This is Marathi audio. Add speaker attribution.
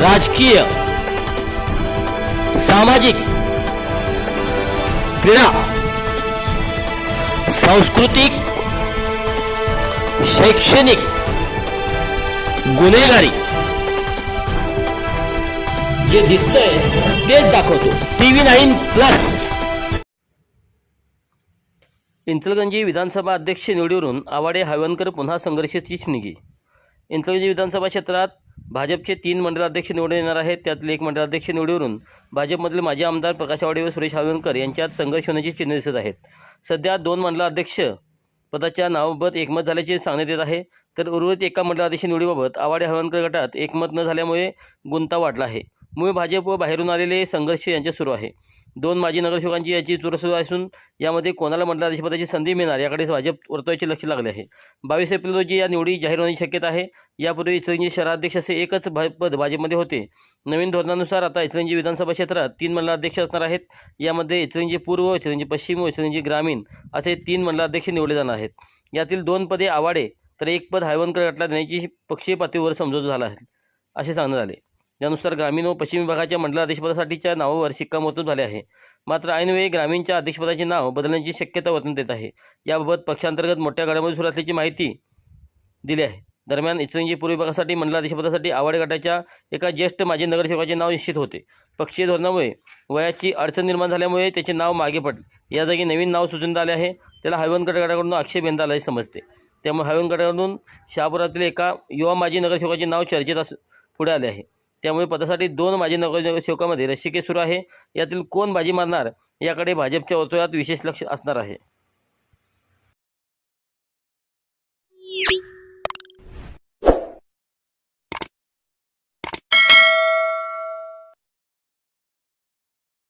Speaker 1: राजकीय सामाजिक क्रीडा सांस्कृतिक शैक्षणिक गुन्हेगारी. जे दिसतंय तेच दाखवतो. TV nine plus. इंचलगंजी विधानसभा अध्यक्ष निवडीवरून आवाडे हळवणकर पुन्हा संघर्षाची निघी इंचलगंजी विधानसभा क्षेत्रात भाजपचे तीन मंडलाध्यक्ष निवडून येणार आहेत. त्यातले एक मंडलाध्यक्ष निवडीवरून भाजपमधील माजी आमदार प्रकाश आवाडे व सुरेश हळवणकर यांच्यात संघर्ष होण्याची चिन्ह दिसत आहेत. सध्या दोन मंडलाध्यक्ष पदाच्या नावाबाबत एकमत झाल्याचे सांगण्यात येत आहे. तर उर्वरित एका मंडलाध्यक्ष निवडीबाबत आवाडे हळवणकर गटात एकमत न झाल्यामुळे गुंता वाढला आहे. मुळे भाजप व बाहेरून आलेले संघर्ष यांचे सुरू आहे. दोन माजी नगरसेवकांची याची चुरसुरू असून यामध्ये कोणाला मंडलाधीशपदाची संधी मिळणार याकडे भाजप वर्तवायचे लक्ष लागले आहे. बावीस एप्रिल रोजी या निवडी जाहीर होण्याची शक्यता आहे. यापूर्वी इचलंजी शहराध्यक्ष असे एकच भा पद भाजपमध्ये होते. नवीन धोरणानुसार आता इचलंजी विधानसभा क्षेत्रात तीन मंडलाध्यक्ष असणार आहेत. यामध्ये इचलंजी पूर्व इचलंजी पश्चिम व इचलंजी ग्रामीण असे तीन मंडलाध्यक्ष निवडले जाणार आहेत. यातील दोन पदे आवाडे तर एक पद हायवनकर गटला देण्याची पक्षीय पातळीवर समजूत झाला आहे असे सांगण्यात आले. त्यानुसार ग्रामीण व पश्चिम विभागाच्या मंडलाध्यक्षपदासाठीच्या नावावर शिक्कामोर्तब झाले आहे. मात्र ऐनवेळी ग्रामीणच्या अध्यक्षपदाचे नाव बदलण्याची शक्यता वर्तवण्यात येत आहे. याबाबत पक्षांतर्गत मोठ्या घडामोडी सुरू असल्याची माहिती दिली आहे. दरम्यान इचलंजी पूर्व विभागासाठी मंडलाधीशपदासाठी आवाडे गटाच्या एका ज्येष्ठ माजी नगरसेवकाचे नाव निश्चित होते. पक्षीय धोरणामुळे वयाची अडचण निर्माण झाल्यामुळे त्याचे नाव मागे पडले. या जागी नवीन नाव सुचून आले आहे. त्याला हळवणकर गटाकडून आक्षेप येण्यात आल्याचे समजते. त्यामुळे हळवणकर गटाकडून शहापुरातील एका युवा माजी नगरसेवकाचे नाव चर्चेत अस पुढे आले आहे. त्यामुळे पदासाठी दोन माजी नगरसेवकामध्ये रशिके सुरू आहे. यातील कोण बाजी मारणार? याकडे भाजपच्या वर्तुळात विशेष लक्ष असणार आहे.